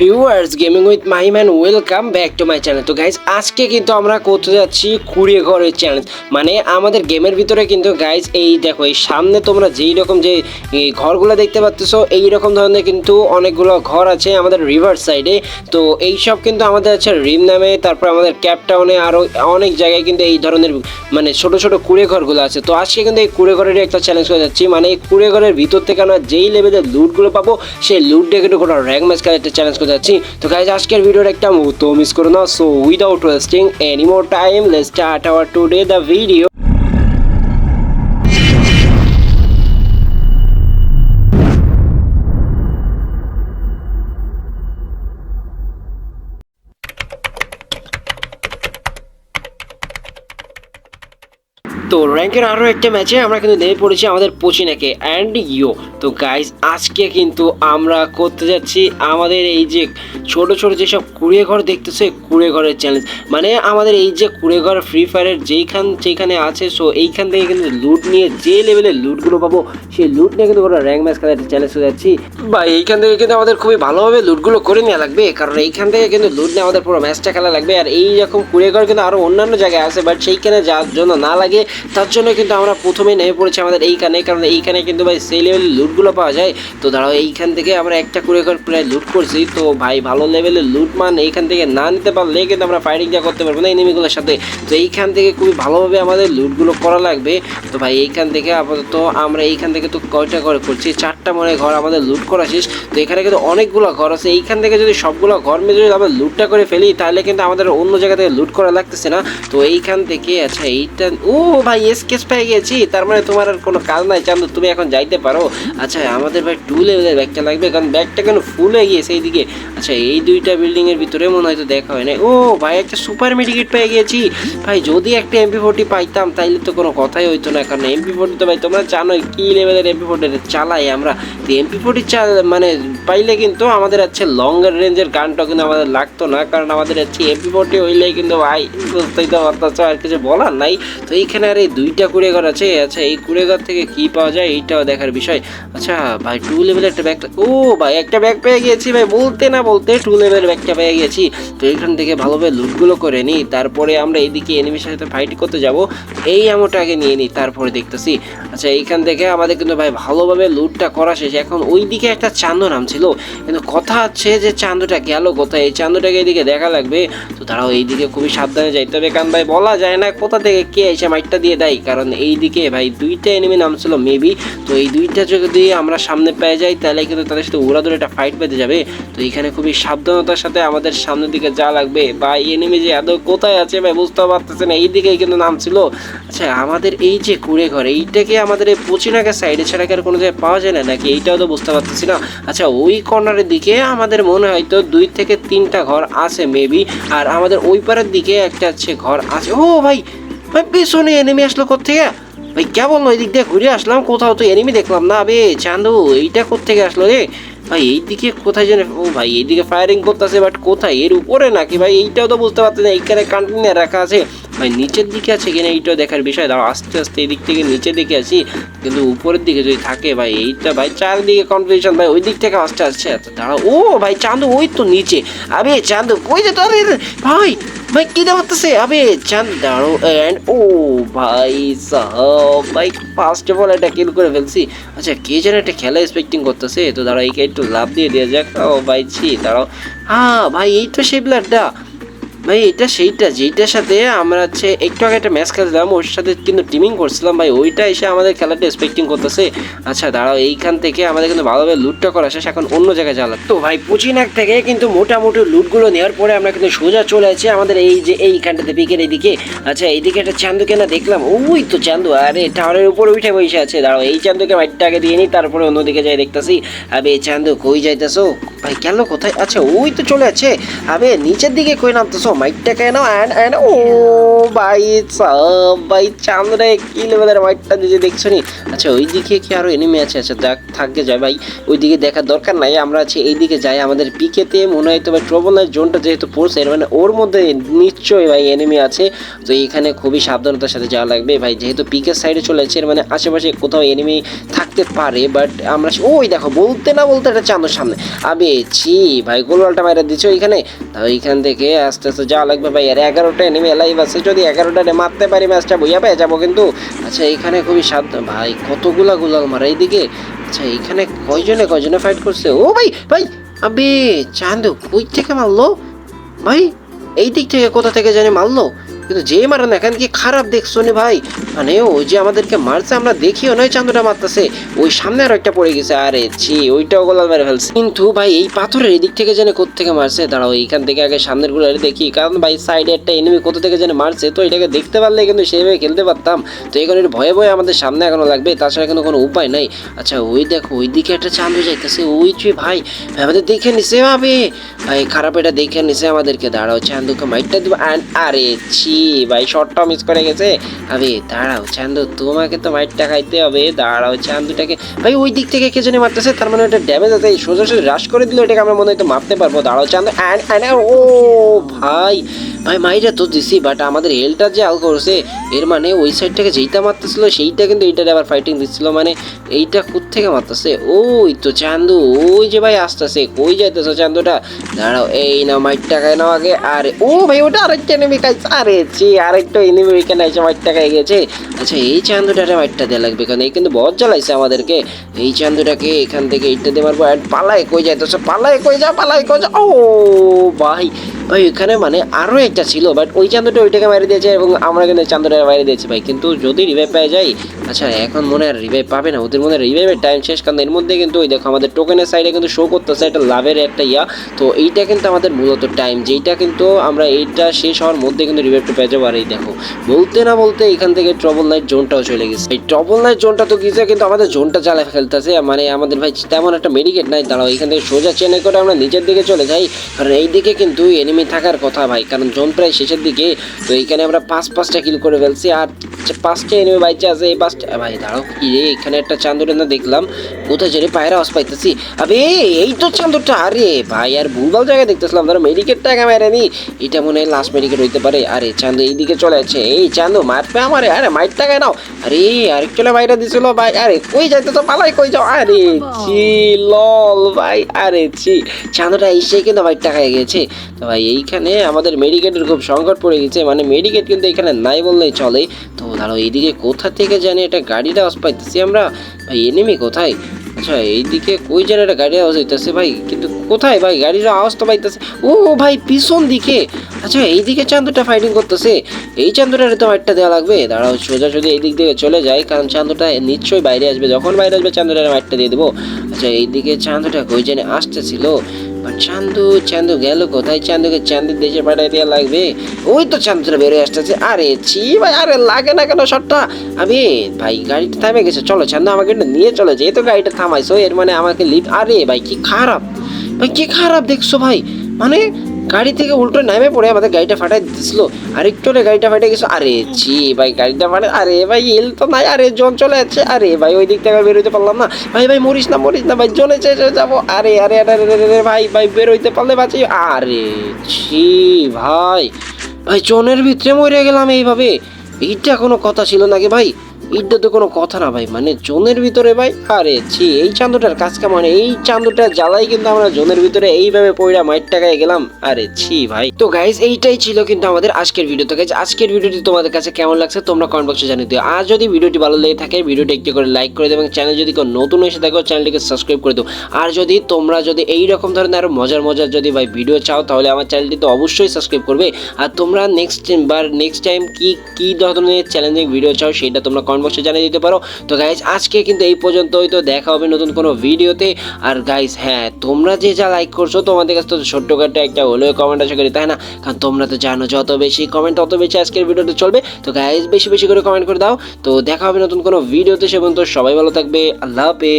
Viewers gaming with my man welcome back to my channel তো guys আজকে কিন্তু আমরা করতে যাচ্ছি? কুড়িয়ে ঘরের চ্যালেঞ্জ মানে আমাদের গেমের ভিতরে কিন্তু গাইজ এই দেখো, এই সামনে তোমরা যেই রকম যে ঘরগুলো দেখতে পাচ্ছ এই রকম ধরনের কিন্তু অনেকগুলো ঘর আছে আমাদের রিভার সাইডে তো এই সব কিন্তু আমাদের আছে রিম নামে, তারপর আমাদের ক্যাপ টাউনে আরও অনেক জায়গায় কিন্তু এই ধরনের মানে ছোট ছোট কুড়ে ঘরগুলো আছে। তো আজকে কিন্তু এই কুড়ে ঘরেরই একটা চ্যালেঞ্জ করে যাচ্ছি। মানে এই কুড়ে ঘরের ভিতর থেকে আমরা যেই লেভেলের লুটগুলো পাবো, সেই লুট ডেকে কোনো র্যাঙ্ক ম্যাচ খেলার একটা চ্যালেঞ্জ করে যাচ্ছি। তো গাইজ আজকের ভিডিওর একটা মুহূর্ত মিস করো না। So without wasting any more time let's start our today the video তো র্যাঙ্কের আরও একটা ম্যাচে আমরা কিন্তু নেমে পড়েছি আমাদের পচিনাকে অ্যান্ড ইউ তো গাইজ আজকে কিন্তু আমরা করতে যাচ্ছি আমাদের এই যে ছোট ছোট যেসব কুড়ে ঘর দেখতেছে কুড়ে ঘরের চ্যালেঞ্জ মানে আমাদের এই যে কুড়ে ঘর ফ্রি ফায়ারের যেইখান যেখানে আছে সো এইখান থেকে কিন্তু লুট নিয়ে যে লেভেলের লুটগুলো পাবো, সেই লুট নিয়ে কিন্তু আমরা র্যাঙ্ক ম্যাচ খেলার চ্যালেঞ্জ হয়ে যাচ্ছি বা এইখান থেকে কিন্তু আমাদের খুবই ভালোভাবে লুটগুলো করে নেওয়া লাগবে, কারণ এইখান থেকে কিন্তু লুট নিয়ে আমাদের পুরো ম্যাচটা খেলা লাগবে। আর এই রকম কুড়ে ঘর কিন্তু আরও অন্যান্য জায়গায় আছে বাট সেইখানে যাওয়ার জন্য না লাগে, তার জন্য কিন্তু আমরা প্রথমে নেমে পড়েছি আমাদের এইখানে, কারণ এইখানে কিন্তু ভাই সেই লেভেলের লুটগুলো পাওয়া যায়। তো দাঁড়াও এইখান থেকে আমরা একটা করে ঘর প্রায় লুট করছি। তো ভাই ভালো লেভেলের লুট মান এইখান থেকে না নিতে পারলে কিন্তু আমরা ফাইটিং যা করতে পারব না এনিমিগুলোর সাথে। তো এইখান থেকে খুবই ভালোভাবে আমাদের লুটগুলো করা লাগবে। তো ভাই এইখান থেকে আপাতত আমরা এইখান থেকে তো কয়টা ঘর করছি? চারটা মনে ঘর আমাদের লুট করা শেষ। তো এখানে কিন্তু অনেকগুলো ঘর আছে। এইখান থেকে যদি সবগুলো ঘর মিলে যদি আমরা লুটটা করে ফেলি, তাহলে কিন্তু আমাদের অন্য জায়গা থেকে লুট করা লাগতেছে না। তো এইখান থেকে আচ্ছা এইটা, ও ভাই এস কেস পেয়ে গেছি, তার মানে তোমার আর কোনো কাজ নাই। চান্দু, তুমি এখন যাইতে পারো। আচ্ছা আমাদের ভাই টু লেভেলের ব্যাগটা লাগবে, কারণ ব্যাগটা কেন ফুল হয়ে গিয়েছে এইদিকে? আচ্ছা এই দুইটা বিল্ডিংয়ের ভিতরে মনে হয় তো দেখা হয় না ও, ভাই, একটা সুপার মেডিকেট পেয়ে গেছি। ভাই, যদি একটা এমপি ফোর্টি পাইতাম, তাইলে তো কোনো কথাই হইতো না, কারণ এমপি ফোর্টি তো ভাই, তোমরা জানোই কি লেভেলের এমপি ফোর্টি চালাই আমরা। তো এমপি ফোর্টি চাল মানে পাইলে কিন্তু আমাদের হচ্ছে লং রেঞ্জের গানটা কিন্তু আমাদের লাগতো না, কারণ আমাদের হচ্ছে এমপি ফোর্টি হইলে কিন্তু ভাই, বুঝতেই তো পারতেছো, আর কিছু বলার নাই। তো এইখানে আর এই দুইটা কুড়েঘর আছে আচ্ছা এই কুড়েঘর থেকে কি পাওয়া যায় এইটাও দেখার বিষয়। আচ্ছা ভাই টু লেভেলের একটা ব্যাগ ও ভাই, একটা ব্যাগ পেয়ে গিয়েছি ভাই, বলতে না বলতে টু লেভেলের ব্যাগটা পেয়ে গেছি তো এখান থেকে ভালোভাবে লুটগুলো করে নিই তারপরে আমরা এইদিকে এনিমির সাথে ফাইট করতে যাব। এই আমোটা আগে নিয়ে নিই তারপরে দেখতেছি। আচ্ছা এইখান থেকে আমাদের কিন্তু ভাই ভালোভাবে লুটটা করা শেষ। এখন ওইদিকে একটা চান্দো নাম ছিল কিন্তু কথা হচ্ছে যে চান্দোটা গেল কোথায়? এই চান্দোটাকে এইদিকে দেখা লাগবে। তো তারাও এইদিকে খুবই সাবধানে যাইতে হবে, কারণ ভাই বলা যায় না কোথা থেকে কে এসে মাইটটা দিয়ে দেয়। কারণ এই দিকে ভাই দুইটা এনিমি নাম ছিল মেবি তো এই দুইটা যদি আমরা সামনে পেয়ে যাই, তাহলে কিন্তু তাদের সাথে উড়া ধরে একটা ফাইট পেতে যাবে। তো এখানে খুবই সাবধানতার সাথে আমাদের সামনের দিকে যা লাগবে। বা এনিমি যে আদৌ কোথায় আছে ভাই বুঝতে পারতেছে না এই দিকেই কিন্তু নাম ছিল। আচ্ছা আমাদের এই যে কুড়ে ঘর, এইটাকে আমাদের এই পচিনাকে সাইডে ছাড়া আর কোনো জায়গায় পাওয়া যায় না? নাকি এইটাও তো বুঝতে পারতেছি না। আচ্ছা ওই কর্নারের দিকে আমাদের মনে হয় তো দুই থেকে তিনটা ঘর আছে মেবি আর আমাদের ওই পারের দিকে একটা হচ্ছে ঘর আছে। ও ভাই ভাই, পিছনে এনিমি আসলো কোথেকে ভাই কেমন ওই দিক দিয়ে ঘুরে আসলাম, কোথাও তো এনিমি দেখলাম না, বে চান্দু, এইটা কোথেকে আসলো রে? ভাই, এইদিকে কোথায় যেন, ও ভাই, এইদিকে ফায়ারিং করতেছে বাট কোথায়? এর উপরে নাকি? ভাই, এইটাও তো বুঝতে পারছি না, এইখানে কন্টেনার রাখা আছে। ভাই, নিচের দিকে আছে কিনা এইটাও দেখার বিষয়। দাঁড়াও, আস্তে আস্তে এদিক থেকে নিচের দিকে আছি, কিন্তু উপরের দিকে যদি থাকে ভাই, এইটা ভাই, চারদিকে কনফিউশন ভাই ওই দিক থেকে আসতে আসছে দাঁড়াও, ও ভাই চান্দু ওই তো নিচে। আবে চান্দু কই যে তোর? ভাই ভাই, কি দাঁড়াতেছে আবে, চাঁদ দাঁড়ো অ্যান্ড ও ভাই, সাহাব, ভাই ফার্স্ট অফ অল এটা কিল করে ফেলছি। আচ্ছা কে যেন একটা খেলা এক্সপেক্টিং করতেছে। তো দাঁড়াও এইকে একটু লাভ দিয়ে দেওয়া যাক। ও ভাই, ছি, দাঁড়াও। হ্যাঁ ভাই এই তো সেই প্লেয়ারটা ভাই, এটা সেইটা, যেইটার সাথে আমরা হচ্ছে একটু আগে একটা ম্যাচ খেলছিলাম, ওর সাথে কিন্তু টিমিং করছিলাম। ভাই, ওইটা এসে আমাদের খেলাটা এক্সপেক্টিং করতেছে। আচ্ছা দাঁড়াও, এইখান থেকে আমাদের কিন্তু ভালোভাবে লুটটা করা শেষ, এখন অন্য জায়গায় যাওয়া তো ভাই, পুচিনাক থেকে কিন্তু মোটামুটি লুটগুলো নেওয়ার পরে আমরা কিন্তু সোজা চলে আছি আমাদের এই যে এইখানটাতে পিকের এইদিকে আচ্ছা এইদিকে একটা চান্দুকে না দেখলাম, ওই তো চান্দু, আরে টাওয়ারের উপরে উঠে বসে আছে। দাঁড়াও, এই চান্দুকে মাইটটা আগে দিয়ে নিই তারপরে অন্যদিকে যাই দেখতেছি। আবে, চান্দু, কই যাইতেছো? ভাই, গেল কোথায়? আচ্ছা ওই তো চলে আছে। আবে, নিচের দিকে কই নামতেছো? মাইকটা কেন অ্যান্ড অ্যান্ড ও ভাই সব ভাই চাঁদরে কি লেভেলের মাইটটা দিয়েছে দেখছ নি? আচ্ছা ওই দিকে কি আরও এনিমি আছে? আচ্ছা যাক থাকতে যায় ভাই। ওই দিকে দেখার দরকার নাই, আমরা আছি এই দিকে যাই। আমাদের পিকেতে মনে হয় তো ভাই ট্রবলের জোনটা যেহেতু পড়ছে মানে ওর মধ্যে নিশ্চয়ই ভাই এনিমি আছে। তো এখানে খুবই সাবধানতার সাথে যাওয়া লাগবে। ভাই, যেহেতু পিকের সাইডে চলে এর মানে আশেপাশে কোথাও এনিমি থাকতে পারে বাট আমরা ওই দেখো, বলতে না বলতে একটা চাঁদোর সামনে। আবে, ছি, ভাই গোলওয়ালটা বাইরে দিচ্ছ এখানে তাও এইখান থেকে আস্তে আস্তে যাওয়া লাগবে ভাই। আর এগারোটা এনিমি লাইভ আছে, যদি এগারোটা মারতে পারি ম্যাচটা বইয়া পেয়ে যাব কিন্তু। আচ্ছা এখানে খুবই সাদ ভাই, কতগুলা গুলাল মারা এইদিকে। আচ্ছা এখানে কয়জনে কয়জনে ফাইট করছে? ও ভাই ভাই, আবে, চান্দু, কই থেকে মারলো? ভাই, এই দিক থেকে কোথা থেকে জানি মারলো? কিন্তু যে মারে না, এখান কি খারাপ দেখছ নি ভাই। মানে ওই যে আমাদেরকে মারছে, আমরা দেখিও নয় চান্দুটা মারতেছে। ওই সামনে আরও একটা পড়ে গেছে, আরে ছি, ওইটাও গোলাল মেরে ফেলছে। কিন্তু ভাই, এই পাথরের এই দিক থেকে কোথা থেকে মারছে? দাঁড়াও, এইখান থেকে আগে সামনেরগুলো দেখি। কারণ ভাই, সাইডে একটা এনিমি কোথা থেকে জানে মারছে, তো এটাকে দেখতে পারলে কিন্তু সেইভাবে খেলতে পারতাম। তো এখন একটু ভয়ে ভয়ে আমাদের সামনে এখনও লাগবে, তাছাড়া কিন্তু কোনো উপায় নাই। আচ্ছা ওই দেখো ওই দিকে একটা চান্দু যাইতেছে। ওই যে ভাই আমাদের দেখে নিছে ভাবে। ভাই, খারাপ এটা দেখে নিছে আমাদেরকে। দাঁড়াও, চান্দুকে মাইটটা দিব আরে ছি ভাই শর্টটা মিস করে গেছে। আবে, দাঁড়াও, চান্দু, তোমাকে তো মাইটটা খাইতে হবে। দাঁড়াও, চান্দুটাকে ভাই, ওই দিক থেকে কে জানি মারতেছে? তার মানে ওটা ড্যামেজ আছে। সোজা সোজা রাশ করে দিলে ওটাকে আমরা মনে হয় তো মারতে পারব। দাঁড়াও, চান্দু ও, ভাই। ভাই, মাইরা তো দিছি বাট আমাদের হেলটা যে আল করছে, এর মানে ওই সাইডটাকে যেইটা মারতেছিল, সেইটা কিন্তু এইটারে আবার ফাইটিং দিচ্ছিল। মানে এইটা কোত্থেকে মারতেছে? ওই তো চান্দু, ওই যে ভাই আসতেছে। কই যাইতেছে চান্দুটা? দাঁড়াও, এই না মাইটটা খাই নাও আগে। আরে, ও ভাই, ওটা আরেকটা নেমে খাইছে। আরে ছি আরেকটা এনিমি ওইখানে এসে খাই গেছে। আচ্ছা এই চান্দুটারে মাইটটা দেওয়া লাগবে কারণ এই কিন্তু বহুত জ্বালাইছে আমাদেরকে। এই চান্দুটাকে এখান থেকে এইটা দিয়ে মারবো। আর পালায় কই যাইতেছো পালায় কই যা পালায় কই যা ও ভাই ভাই এখানে মানে আরও একটা ছিল বাট ওই চান্দুটা ওইটাকে মারি দিয়েছে এবং আমরা কিন্তু চান্দুটা মারি দিয়েছি ভাই। কিন্তু যদি রিভাইভ পেয়ে যাই আচ্ছা এখন মনে হয় রিভাইভ পাবে না। ওদের মনে হয় রিভাইভের টাইম শেষ, কারণ এর মধ্যে কিন্তু ওই দেখো আমাদের টোকেনের সাইডে কিন্তু শো করতেছে একটা লাভের একটা ইয়া। তো এইটা কিন্তু আমাদের মূলত টাইম যেইটা কিন্তু আমরা, এইটা শেষ হওয়ার মধ্যে কিন্তু রিভাইভটা পেয়ে দেখো, বলতে না বলতে এখান থেকে ট্রবল নাইট জোনটাও চলে গেছে। এই ট্রবল নাইট জোনটা তো গিয়েছে কিন্তু আমাদের জোনটা চালা ফেলতেছে। মানে আমাদের ভাই তেমন একটা মেডিকেট নাই। দাঁড়াও, এখান থেকে সোজা চেনে করে আমরা নিচের দিকে চলে যাই। কারণ এই দিকে কিন্তু এনিমি থাকার কথা ভাই। কারণ জোন প্রায় শেষের দিকে। তো এইখানে আমরা পাঁচ পাঁচটা কিল করে ফেলছি। আর যে পাঁচটা এনিমি বাইচে আছে এই পাঁচটা ভাই দাঁড়াও কি রে এখানে একটা চান্দুটা না দেখলাম। কোথায় জেনে পায়রা আওয়াজ পাইতেছি। আবে এই তো চান্দুটা আরে ভাই আর ভুলভাল জায়গায় দেখতেছিলাম। ধরো মেডিকেটটা আগে মেরে নি। এটা মনে হয় লাস্ট মেডিকেট হইতে পারে। আরে চান্দু এইদিকে চলে যাচ্ছে। এই চান্দু মারবে আমারে। আরে মাইট টাকায় নাও। আরে আরেকজনে বাইরে দিছিল ভাই। আরে কই যাইতে তো পালাই কই যাও। আরে ছি লল ভাই। আরে ছি চান্দুটা এসে কিন্তু ভাই টাকায় গেছে তো ভাই এইখানে আমাদের মেডিকেটের খুব সংকট পড়ে গেছে। মানে মেডিকেট কিন্তু এখানে নাই বললেই চলে। তো ধরো এইদিকে কোথা থেকে জানি এটা গাড়িটা আওয়াজ পাইতেছি আমরা? ভাই এনিমি কোথায়? আচ্ছা এইদিকে কই যেন একটা গাড়ি আওয়াজ হইতেছে ভাই, কিন্তু কোথায় ভাই? গাড়ির আওয়াজ তো পাইতেছে। ও ভাই, পিছন দিকে। আচ্ছা এইদিকে চান্দুটা ফাইটিং করতেছে। এই চান্দুটার তো একটা দেওয়া লাগবে। দাঁড়াও, সোজা যদি এই দিক থেকে চলে যায় কারণ চান্দুটা নিশ্চয়ই বাইরে আসবে। যখন বাইরে আসবে চান্দুটার মাইটটা দিয়ে দেবো। আচ্ছা এইদিকে চান্দুটা কই জানি আসতেছিল। চান্দু চান্দু গেল কোথায়? চান্দুকে চান্দু দেশে পাঠাই দেওয়া লাগবে। ওই তো চান্দুটা বেরোয় আসতেছে। আরে ছি ভাই, আরে লাগে না কেন শটটা? আমি, ভাই, গাড়িটা থামে গেছে। চলো, চান্দু আমাকে একটু নিয়ে চলে। তো গাড়িটা থামাইছো এর মানে আমাকে লিফ আরে ভাই, কি খারাপ। ভাই, কি খারাপ দেখছ ভাই? মানে গাড়ি থেকে উল্টো নামে পড়ে আমাদের গাড়িটা ফাটাই দিছিল আর একটু গাড়িটা ফাটে গেছে আরে ছি ভাই গাড়িটা ফাটে আরে ভাই এল তো নাই আরে জন চলে যাচ্ছে আরে ভাই ওই দিক থেকে বেরোতে পারলাম না। ভাই ভাই মরিস না মরিস না ভাই জলে চেয়ে যাব। আরে আরে আরে, আরে, ভাই ভাই বেরোইতে পারলে বাঁচি আরে ছি ভাই। ভাই জনের ভিতরে মরে গেলাম এইভাবে। এইটা কোনো কথা ছিল নাকি ভাই? এইটা তো কোনো কথা না ভাই মানে জোনের ভিতরে ভাই, আরে ছি, এই চান্দুটার কাজ কেমন এই চান্দুটার জ্বালাই কিন্তু আমরা জোনের ভিতরে এইভাবে পয়রা মাইট টাকায় গেলাম। আরে ছি ভাই। তো গাইজ এইটাই ছিল কিন্তু আমাদের আজকের ভিডিও তো গাইজ আজকের ভিডিওটি তোমাদের কাছে কেমন লাগছে তোমরা কমেন্ট বক্সে জানিয়ে দিও। আর যদি ভিডিওটি ভালো লেগে থাকে ভিডিওটি একটি করে লাইক করে দিও এবং চ্যানেল যদি কেউ নতুন এসে থাকো চ্যানেলটিকে সাবস্ক্রাইব করে দিও। আর যদি তোমরা যদি এই রকম ধরনের আরও মজার মজার যদি ভাই ভিডিও চাও, তাহলে আমার চ্যানেলটি তো অবশ্যই সাবস্ক্রাইব করবে। আর তোমরা নেক্সট বার নেক্সট টাইম কি কি ধরনের চ্যালেঞ্জিং ভিডিও চাও, সেটা তোমরা কমেন্ট বক্সে জানিয়ে দিতে পারো। তো গাইজ আজকে কিন্তু এই পর্যন্তই। তো দেখা হবে নতুন কোনো ভিডিওতে। আর গাইজ হ্যাঁ তোমরা যে যা লাইক করছ, তোমাদের কাছে তো ছোট্ট কাটটা একটা হলেও কমেন্ট আশা করি, তাই না? কারণ তোমরা তো জানো, যত বেশি কমেন্ট তত বেশি আজকের ভিডিওটা চলবে। তো গাইজ বেশি বেশি করে কমেন্ট করে দাও। তো দেখা হবে নতুন কোনো ভিডিওতে, সে পর্যন্ত সবাই ভালো থাকবে। আল্লাহ হাফেজ।